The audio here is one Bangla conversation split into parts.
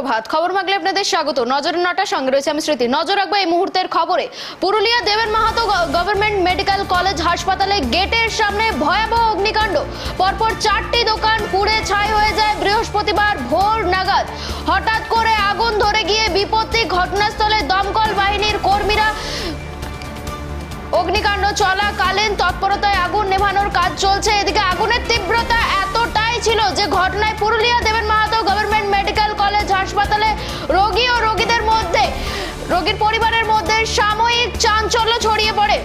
সুপ্রভাত। খবর মাগলে আপনাদের স্বাগত। নজর নটা সঙ্গে রয়েছে আমি স্মৃতি। নজর রাখব এই মুহূর্তের খবরে। Purulia Deben Mahato government medical college হাসপাতালে গেটের সামনে ভয়াবহ অগ্নিকাণ্ড। পরপর চারটি দোকান পুড়ে ছাই হয়ে যায় বৃহস্পতিবার ভোর নাগাদ। হঠাৎ করে আগুন ধরে গিয়ে বিপত্তি ঘটনাস্থলে দমকল বাহিনীর কর্মীরা অগ্নিকাণ্ড চলাকালীন তৎপরতায় আগুন নেভানোর কাজ চলছে। এদিকে আগুনের তীব্রতা এতটাই ছিল যে ঘটনায় Purulia Deben Mahato government medical college হাসপাতালে রোগী ও রোগীদের মধ্যে, রোগীর পরিবারের মধ্যে সাময়িক চাঞ্চল্য ছড়িয়ে পড়ে।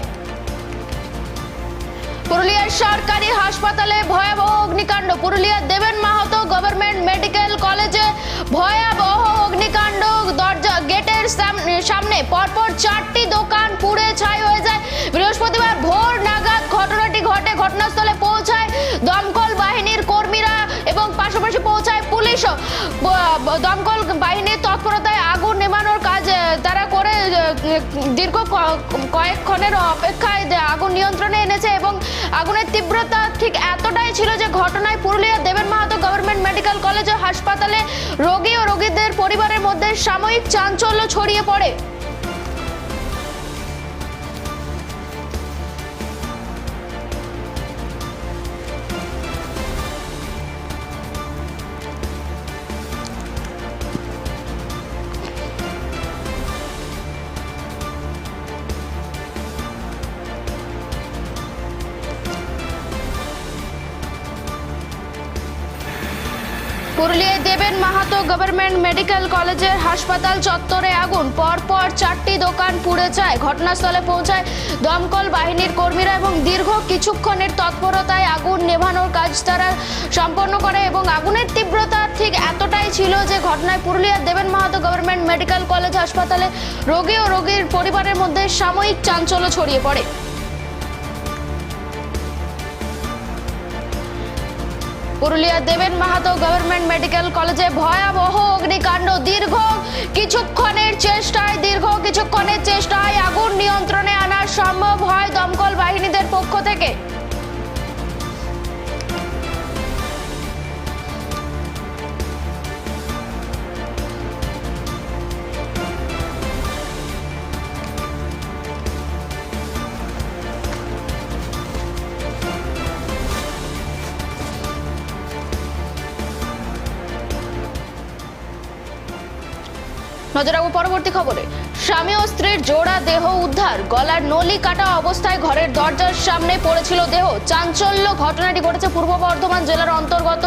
পুরুলিয়ার সরকারি হাসপাতালে ভয়াবহ অগ্নিকাণ্ড। পুরুলিয়ার দেবেন মাহাতো গভর্নমেন্ট মেডিকেল কলেজে ভয়াবহ অগ্নিকাণ্ড। দরজা, গেটের সাম- সামনে পরপর চারটি দোকান পুড়ে ছাই হয়ে যায়। বৃহস্পতিবার ভোর ঘটে, ঘটনাস্থলে পৌঁছায় দমকল বাহিনীর কর্মীরা এবং পাশাপাশি পৌঁছায় পুলিশও দমকল বাহিনীর তৎপরতায় আগুন নেভানোর কাজ তারা করে দীর্ঘ কয়েকক্ষণের অপেক্ষায় আগুন নিয়ন্ত্রণে এনেছে এবং আগুনের তীব্রতা ঠিক এতটাই ছিল যে ঘটনায় Purulia Deben Mahato government medical college ও হাসপাতালে রোগী ও রোগীদের পরিবারের মধ্যে সাময়িক চাঞ্চল্য ছড়িয়ে পড়ে। পুরুলিয়ায় দেবেন মাহাতো গভর্নমেন্ট মেডিকেল কলেজের হাসপাতাল চত্বরে আগুন। পরপর চারটি দোকান পুড়ে যায়। ঘটনাস্থলে পৌঁছায় দমকল বাহিনীর কর্মীরা এবং দীর্ঘ কিছুক্ষণের তৎপরতায় আগুন নেভানোর কাজ তারা সম্পন্ন করে এবং আগুনের তীব্রতা ঠিক এতটাই ছিল যে ঘটনায় পুরুলিয়ার দেবেন মাহাতো গভর্নমেন্ট মেডিকেল কলেজ হাসপাতালে রোগী ও রোগীর পরিবারের মধ্যে সাময়িক চাঞ্চল্য ছড়িয়ে পড়ে। পুরুলিয়া দেবেন মাহাতো গভর্নমেন্ট মেডিকেল কলেজে ভয়াবহ অগ্নিকাণ্ড, দীর্ঘ কিছুক্ষণের চেষ্টায়, দীর্ঘ কিছুক্ষণের চেষ্টায় আগুন নিয়ন্ত্রণে আনা সম্ভব হয় দমকল বাহিনীদের পক্ষ থেকে। নজর রাখব পরবর্তী খবরে। স্বামী ও স্ত্রীর জোড়া দেহ উদ্ধার, গলার নলি কাটা অবস্থায় ঘরের দরজার সামনে পড়েছিল দেহ। চাঞ্চল্য ঘটনাটি ঘটেছে পূর্ব বর্ধমান জেলার অন্তর্গত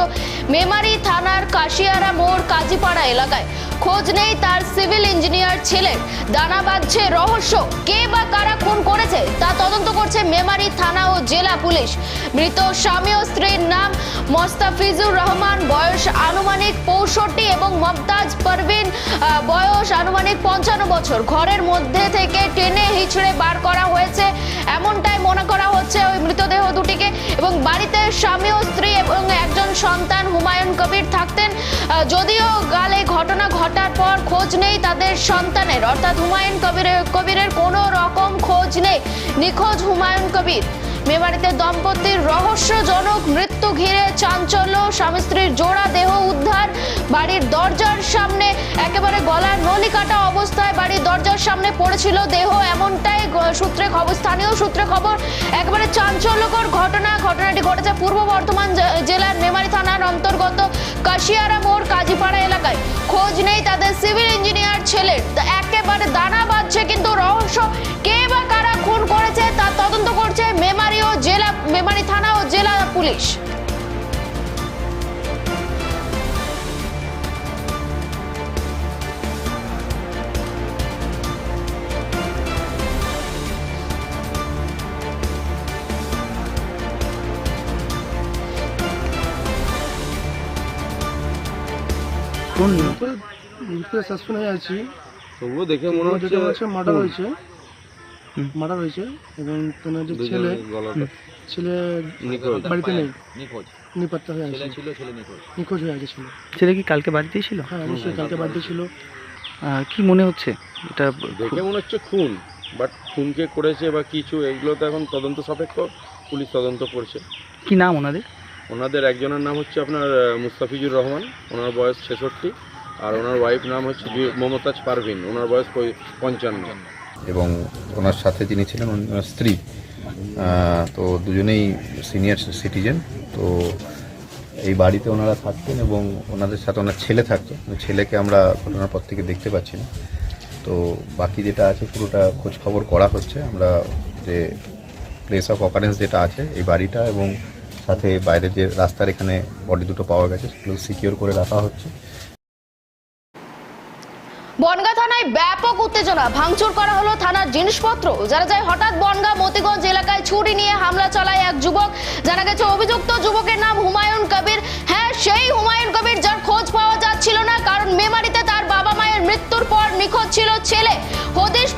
মেমারি থানার কাশিয়ারা মোড়, কাজীপাড়া এলাকায়। খোঁজ নেই তার সিভিল ইঞ্জিনিয়ার ছেলের দানা বাঁধছে রহস্য, কে বা কারা খুন করেছে তা তদন্ত করছে মেমারি থানা ও জেলা পুলিশ। মৃত স্বামী ও স্ত্রীর নাম মোস্তাফিজুর রহমান, বয়স আনুমানিক পঁয়ষট্টি এবং মমতাজ পারভিন বয়স আনুমানিক পঞ্চান্ন বছর। ঘরের মধ্যে থেকে টেনে হিচড়ে বার করা হয়েছে। এমনটাই মনে করা হচ্ছে ওই মৃতদেহ দুটিকে। এবং বাড়িতে স্বামী ও স্ত্রী এবং একজন সন্তান হুমায়ুন কবির থাকতেন। যদিও গালে ঘটনা ঘটার পর খোঁজ নেই তাদের সন্তানের। অর্থাৎ হুমায়ুন কবিরের কবিরের কোনো রকম খোঁজ নেই। নিখোঁজ হুমায়ুন কবির। মেবাড়িতে দম্পতির রহস্যজনক মৃত্যু ঘিরে চাঞ্চল্য, স্বামী স্ত্রীর জোড়া দেহ উদ্ধার, বাড়ির দরজার সামনে একেবারে গলার নলি কাটা অবস্থায় বাড়ির দরজার সামনে পড়েছিল দেহ। এমনটাই সূত্রে খবর স্থানীয় সূত্রে খবর, একেবারে চাঞ্চল্যকর ঘটনা। ঘটনাটি ঘটেছে পূর্ব বর্ধমান জেলার মেমারি থানার অন্তর্গত কাশিয়ারা মোড়, কাজীপাড়া এলাকায়। খোঁজ নেই তাদের সিভিল ইঞ্জিনিয়ার পুলিশ সাসপেন্ড হয়ে আছি। তবুও দেখে মনে হচ্ছে মার্ডার হয়েছে। মার্ডার হয়েছে এবং তোমার যে ছেলে ছেলে বাড়িতে নেই। নিপাত্তা হয়ে আছে ছেলে ছিল ছেলে নিখোঁজ। হয়ে আছে ছেলে কি কালকে বাড়িতেই ছিল? হ্যাঁ অবশ্যই কালকে বার্থডে ছিল। কি মনে হচ্ছে? এটা দেখে মনে হচ্ছে খুন বাট খুন কে করেছে বা কিছু এগুলো তো এখন তদন্ত সাপেক্ষ পুলিশ তদন্ত করছে। কি নাম ওনাদের? ওনাদের একজনের নাম হচ্ছে আপনার মুস্তাফিজুর রহমান। ওনার বয়স ছেষট্টি আর ওনার ওয়াইফ নাম হচ্ছে মমতাজ পারভিন। ওনার বয়স পঞ্চান্ন। এবং ওনার সাথে যিনি ছিলেন ওনার স্ত্রী। তো দুজনেই সিনিয়র সিটিজেন তো এই বাড়িতে ওনারা থাকতেন এবং ওনাদের সাথে ওনার ছেলে থাকতো। ছেলেকে আমরা ঘটনার পর থেকে দেখতে পাচ্ছি না। তো বাকি যেটা আছে, পুরোটা খোঁজ খবর করা হচ্ছে। আমরা যে প্লেস অফ অকারেন্স যেটা আছে, এই বাড়িটা এবং সাথে বাইরে যে রাস্তার এখানে বডি দুটো পাওয়া গেছে, সেগুলো সিকিওর করে রাখা হচ্ছে। উত্তেজনা ভাঙচুর করা হলো থানার জিনিসপত্র। যারা যায় হঠাৎ বনগা মতিগঞ্জ এলাকায় ছুরি নিয়ে হামলা চালায় এক যুবক। জানা গেছে অভিযুক্ত যুবকের নাম হুমায়ুন কবির। হ্যাঁ সেই হুমায়ুন কবির যার খোঁজ পাওয়া যাচ্ছিল না, কারণ মেমারিতে তার বাবা মায়ের মৃত্যুর পর নিখোঁজ ছিল ছেলে। হদিশ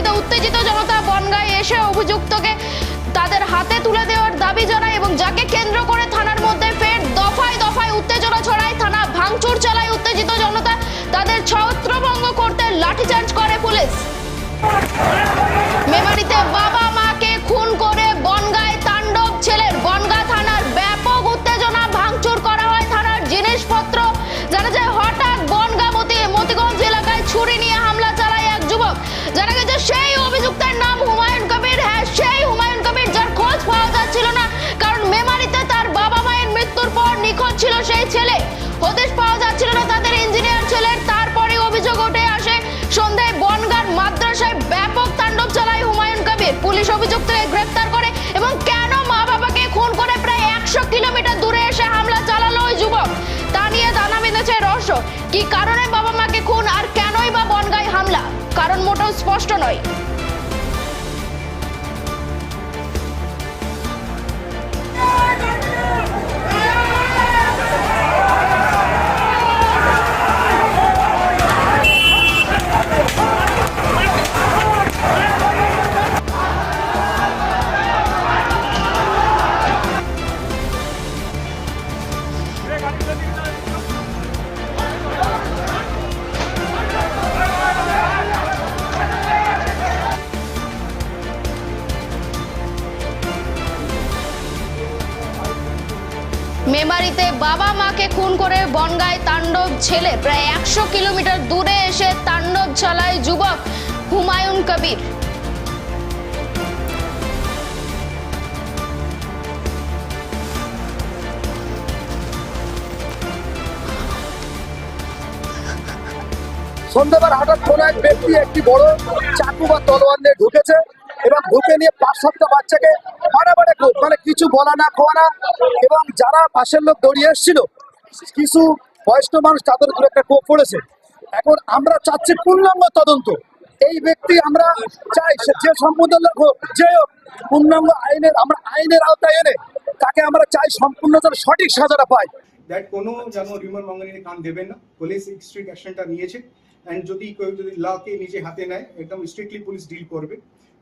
পরবর্তীতে উত্তেজিত জনতা বনগায় এসে অভিযুক্তকে তাদের হাতে তুলে দেওয়ার দাবি জানায় এবং যাকে কেন্দ্র করে থানার মধ্যে ফের দফায় দফায় উত্তেজনা ছড়ায়, থানা ভাঙচুর চালায় উত্তেজিত জনতা। তাদের ছত্রভঙ্গ করতে লাঠিচার্জ করে পুলিশ। কি কারণে বাবা মাকে খুন আর কেনই বা বনগায় হামলা? কারণ মোটেও স্পষ্ট নয়। মেমারিতে বাবা মাকে খুন করে বনগায় তাণ্ডব ছেলে। প্রায় একশো কিলোমিটার দূরে এসে তাণ্ডব চালায় যুবক হুমায়ুন কবির। সন্ধ্যাবার হঠাৎ কোনো এক ব্যক্তি একটি বড় চাকু বা তলোয়ার নিয়ে ঢুকেছে এবং ঢুকে নিয়ে পাঁচ সাতটা বাচ্চাকে মারা খুব মানে কিছু বলা না খোয়া না এবং যারা পাশের লোক দৌড়িয়ে এসেছিল, কিছু বয়স্ক মানুষ তাদের উপরে একটা কোপ পড়েছে। এখন আমরা চাচ্ছি পূর্ণাঙ্গ তদন্ত। এই ব্যক্তি আমরা চাই যে সম্পূর্ণ লোক হোক যে হোক, পূর্ণাঙ্গ আইনের আমরা আইনের আওতায় এনে তাকে আমরা চাই সম্পূর্ণ যেন সঠিক সাজাটা পাই কোনো যেন কান দেবেন না। পুলিশ অ্যাকশনটা নিয়েছে। অ্যান্ড যদি কেউ যদি লকে নিজে হাতে নেয়, একদম স্ট্রিক্টলি পুলিশ ডিল করবে।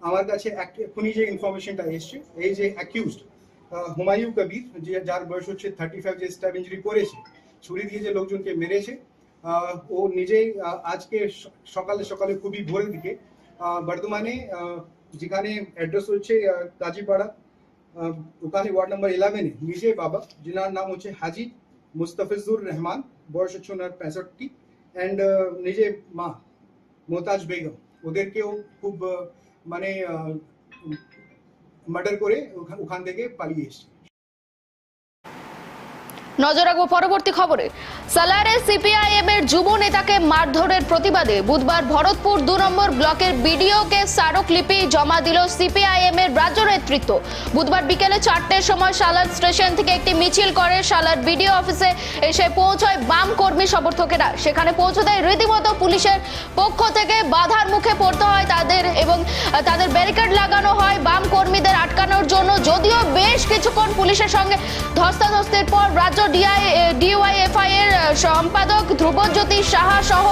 আমার কাছে এখনই যে ইনফরমেশনটা এসছে, এই যে অ্যাকিউজড হুমায়ু কবির, যে যার বয়স হচ্ছে থার্টি ফাইভ যে স্ট্যাব ইঞ্জুরি করেছে, ছুরি দিয়ে যে লোকজনকে মেরেছে ও নিজেই আজকে সকালে সকালে খুবই ভোরের দিকে বর্ধমানে যেখানে অ্যাড্রেস হচ্ছে কাজীপাড়া ওখানে ওয়ার্ড নাম্বার ইলেভেনে নিজে বাবা, যিনার নাম হচ্ছে হাজি মুস্তাফিজুর রহমান, বয়স হচ্ছে ওনার পঁয়ষট্টি। অ্যান্ড নিজে মা মোতাজ বেগম ওদেরকেও খুব আহ, মানে মার্ডার করে ওখা- ওখান থেকে পালিয়ে এসছে নজর রাখব পরবর্তী খবরে। সালারে সিপিআইএম এর যুব নেতাকে মারধরের প্রতিবাদে বুধবার ভরতপুর দু নম্বর ব্লকের বিডিওকে স্মারকলিপি জমা দিল সিপিআইএম এর রাজ্য নেতৃত্ব। বুধবার বিকেলে চারটের সময় সালার স্টেশন থেকে একটি মিছিল করে সালার বিডিও অফিসে এসে পৌঁছয় বাম কর্মী সমর্থকেরা। সেখানে পৌঁছতেই রীতিমতো পুলিশের পক্ষ থেকে বাধার মুখে পড়তে হয় তাদের এবং তাদের ব্যারিকেড লাগানো হয় বাম কর্মীদের আটকানোর জন্য। যদিও বেশ কিছুক্ষণ পুলিশের সঙ্গে ধস্তাধস্তির পর রাজ্য ডিআই ডিওয়াইএফআই এর সম্পাদক ধ্রুবজ্যোতি সাহা সহ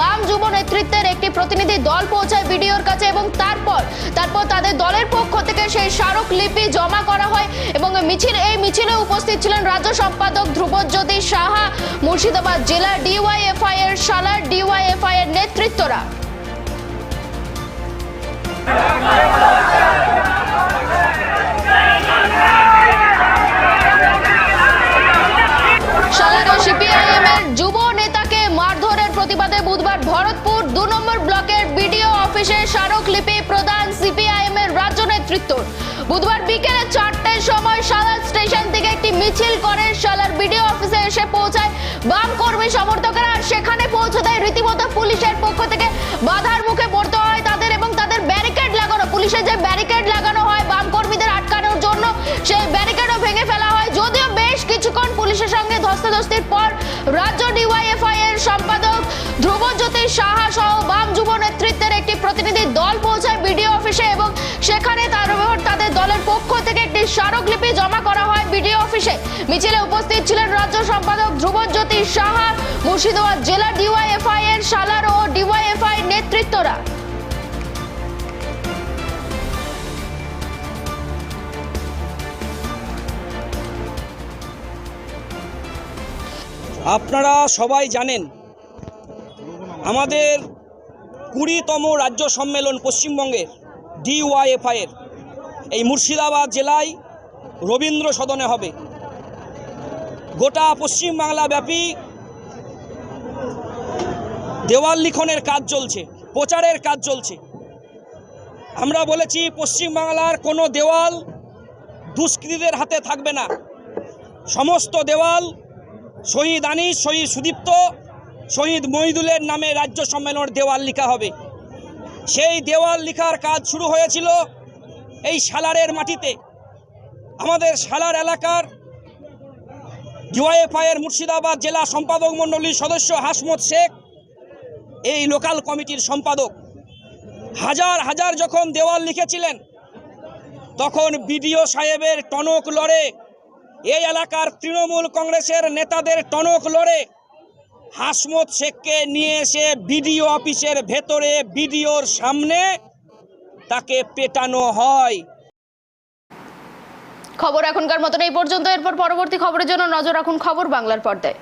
বাম যুব নেতৃত্বের একটি প্রতিনিধি দল পৌঁছায় বিডিওর কাছে এবং তারপর তারপর তাদের দলের পক্ষ থেকে সেই স্মারকলিপি জমা করা হয় এবং মিছিল, এই মিছিলে উপস্থিত ছিলেন রাজ্য সম্পাদক ধ্রুবজ্যোতি সাহা, মুর্শিদাবাদ জেলা ডিওয়াইএফআই এর সালার ডিওয়াইএফআই এর নেতৃত্বরা। বুধবার বিকেলে চারটের সময় সালার স্টেশন থেকে একটি মিছিল করে সালার বিডিও অফিসে এসে পৌঁছায়। বাম কর্মী সমর্থকেরা সেখানে পৌঁছে দেয় রীতিমতো পুলিশের পক্ষ থেকে বাধার মুখে পড়তে হয় তাদের এবং তাদের ব্যারিকেড লাগানো পুলিশের যে ব্যারিকেড লাগানো হয় বাম কর্মীদের আটকানোর জন্য, সেই ব্যারিকেডও ভেঙে ফেলা হয়। যদিও বেশ কিছুক্ষণ পুলিশের সঙ্গে ধস্তাধস্তির পর রাজ্য ডিওয়াইএফআই এর সম্পাদক ধ্রুবজ্যোতি সাহা সহ বাম যুব নেতৃত্বের একটি প্রতিনিধি দল পৌঁছায় বিডিও অফিসে এবং সেখানে পক্ষ থেকে একটি স্মারকলিপি জমা করা হয় বিডিও অফিসে। মিছিলে উপস্থিত ছিলেন রাজ্য সম্পাদক ধ্রুবজ্যোতি সাহা, মুর্শিদাবাদ জেলা ডিওয়াইএফআই এর সালার ও ডিওয়াইএফআই নেতৃত্বরা। আপনারা সবাই জানেন, আমাদের কুড়িতম রাজ্য সম্মেলন পশ্চিমবঙ্গের ডিওয়াইএফআইয়ের মুর্শিদাবাদ জেলায় রবীন্দ্র সদনে হবে। গোটা পশ্চিমবাংলা ব্যাপী দেওয়াল লিখনের কাজ চলছে, প্রচারের কাজ চলছে। আমরা বলেছি পশ্চিমবাংলার কোনো দেওয়াল দুষ্কৃতীদের হাতে থাকবে না। সমস্ত দেওয়াল শহীদ আনিস, শহীদ সুদীপ্ত, শহীদ মহিদুলের নামে রাজ্য সম্মেলনের দেওয়াল লিখা হবে। সেই দেওয়াল লিখার কাজ শুরু হয়েছিল এই সালারের মাটিতে, আমাদের সালার এলাকার ডিওয়াইএফআইয়ের মুর্শিদাবাদ জেলা সম্পাদক মণ্ডলীর সদস্য হাসমত শেখ, এই লোকাল কমিটির সম্পাদক। হাজার হাজার যখন দেওয়াল লিখেছিলেন, তখন বিডিও সাহেবের টনক লড়ে, এই এলাকার তৃণমূল কংগ্রেসের নেতাদের টনক লড়ে, হাসমত শেখকে নিয়ে এসে বিডিও অফিসের ভেতরে বিডিওর সামনে তাকে পেটানো হয়। খবর এখনকার মতন এই পর্যন্ত। এরপর পরবর্তী খবরের জন্য নজর রাখুন খবর বাংলার পর্দায়।